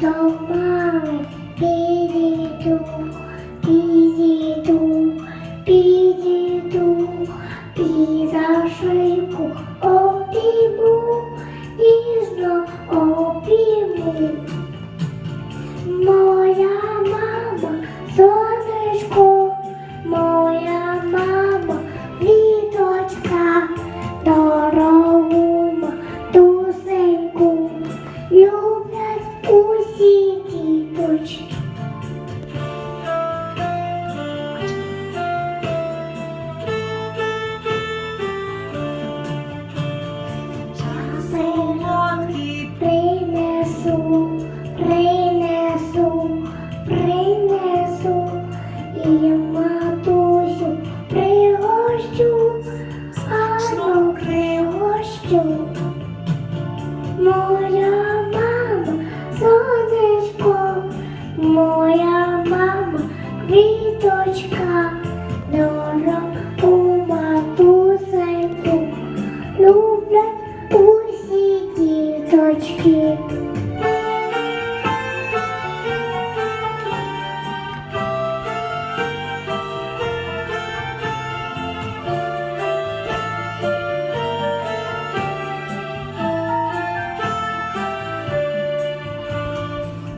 до мами підійду, підійду, підійду, і за шийку обійму, ніжно обійму. Моя мама сонечко, моя мама віточка. Усі діточки. Принесу, принесу, принесу, і матусю пригощу, гарно пригощу. Річка нора у матусеньку люблять усі діточки.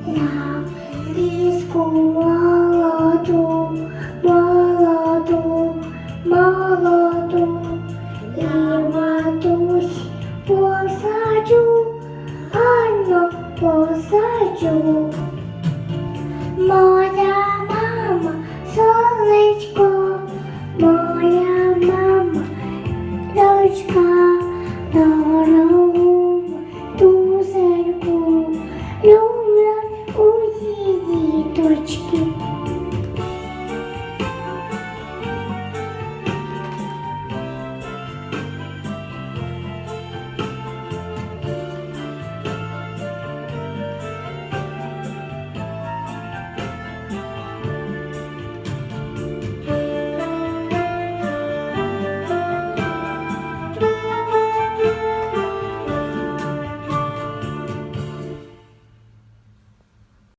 Нам військова. хочу. Моя мама, сонечко, моя мама, дочка, дорога.